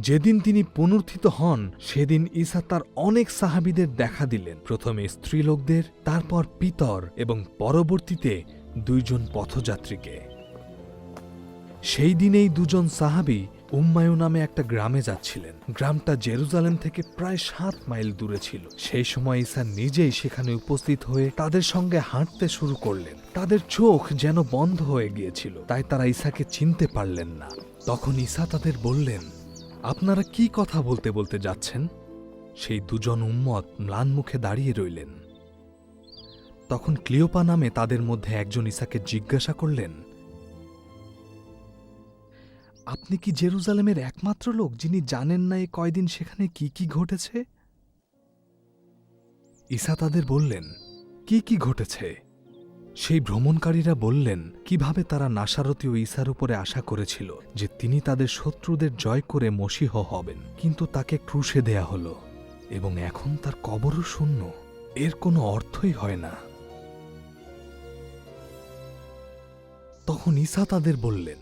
যেদিন তিনি পুনর্থিত হন, সেদিন ঈসা তার অনেক সাহাবিদের দেখা দিলেন। প্রথমে স্ত্রীলোকদের, তারপর পিতর এবং পরবর্তীতে দুইজন পথযাত্রীকে। সেই দিনেই দুজন সাহাবি উম্মায়ু নামে একটা গ্রামে যাচ্ছিলেন। গ্রামটা জেরুজালেম থেকে প্রায় সাত মাইল দূরে ছিল। সেই সময় ঈসা নিজেই সেখানে উপস্থিত হয়ে তাদের সঙ্গে হাঁটতে শুরু করলেন। তাদের চোখ যেন বন্ধ হয়ে গিয়েছিল, তাই তারা ঈসাকে চিনতে পারলেন না। তখন ঈসা তাদের বললেন আপনারা কি কথা বলতে বলতে যাচ্ছেন? সেই দুজন উম্মত ম্লান মুখে দাঁড়িয়ে রইলেন। তখন ক্লিওপা নামে তাদের মধ্যে একজন ঈসাকে জিজ্ঞাসা করলেন, আপনি কি জেরুজালেমের একমাত্র লোক যিনি জানেন না এ কয়দিন সেখানে কি কি ঘটেছে? ঈসা তাদের বললেন, কি কি ঘটেছে? সেই ভ্রমণকারীরা বললেন, কীভাবে তারা নাসারতি ও ঈসার উপরে আশা করেছিল যে তিনি তাদের শত্রুদের জয় করে মসীহ হবেন, কিন্তু তাকে ক্রুশে দেয়া হল এবং এখন তার কবরও শূন্য। এর কোনো অর্থই হয় না। তখন ঈসা তাদের বললেন,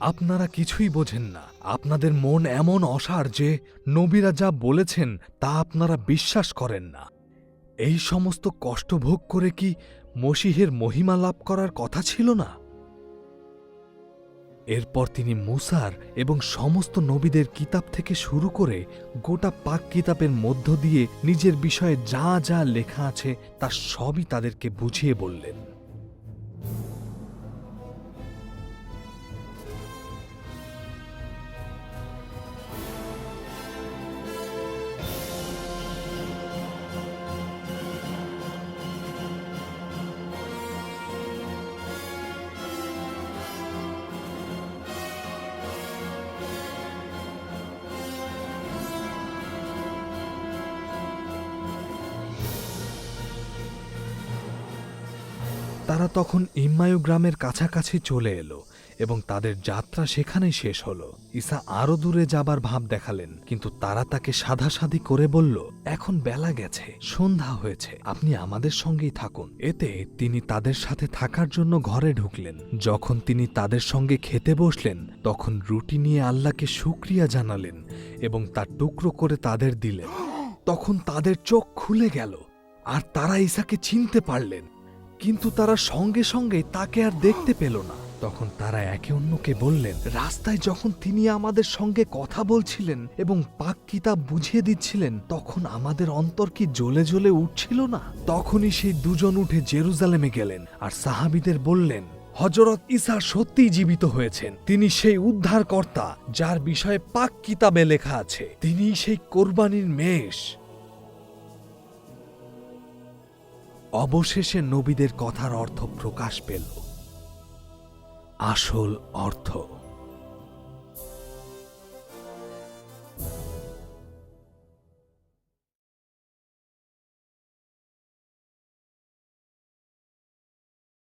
আপনারা কিছুই বোঝেন না। আপনাদের মন এমন অসার যে নবীরা যা বলেছেন তা আপনারা বিশ্বাস করেন না। এই সমস্ত কষ্ট ভোগ করে কি মসিহের মহিমা লাভ করার কথা ছিল না। এরপর তিনি মুসার এবং সমস্ত নবীদের কিতাব থেকে শুরু করে গোটা পাক কিতাবের মধ্য দিয়ে নিজের বিষয়ে যা যা লেখা আছে তা সবই তাদেরকে বুঝিয়ে বললেন। তারা তখন ইম্মায়ু গ্রামের কাছাকাছি চলে এলো এবং তাদের যাত্রা সেখানেই শেষ হলো। ঈসা আরও দূরে যাবার ভাব দেখালেন, কিন্তু তারা তাকে সাধাসাধি করে বলল, এখন বেলা গেছে, সন্ধ্যা হয়েছে, আপনি আমাদের সঙ্গেই থাকুন। এতে তিনি তাদের সাথে থাকার জন্য ঘরে ঢুকলেন। যখন তিনি তাদের সঙ্গে খেতে বসলেন, তখন রুটি নিয়ে আল্লাহকে শুক্রিয়া জানালেন এবং তার টুকরো করে তাদের দিলেন। তখন তাদের চোখ খুলে গেল, আর তারা ঈসাকে চিনতে পারলেন। কিন্তু তারা সঙ্গে সঙ্গে তাকে আর দেখতে পেল না। তখন তারা একে অন্যকে বললেন, রাস্তায় যখন তিনি আমাদের সঙ্গে কথা বলছিলেন এবং পাক কিতাব বুঝিয়ে দিচ্ছিলেন, তখন আমাদের অন্তর কি জ্বলে জ্বলে উঠছিল না? তখনই সেই দুজন উঠে জেরুজালেমে গেলেন আর সাহাবিদের বললেন হজরত ঈসা সত্যিই জীবিত হয়েছেন। তিনি সেই উদ্ধারকর্তা যার বিষয়ে পাক কিতাবে লেখা আছে। তিনি সেই কোরবানির মেষ। অবশেষে নবীদের কথার অর্থ প্রকাশ পেল। আসল অর্থ।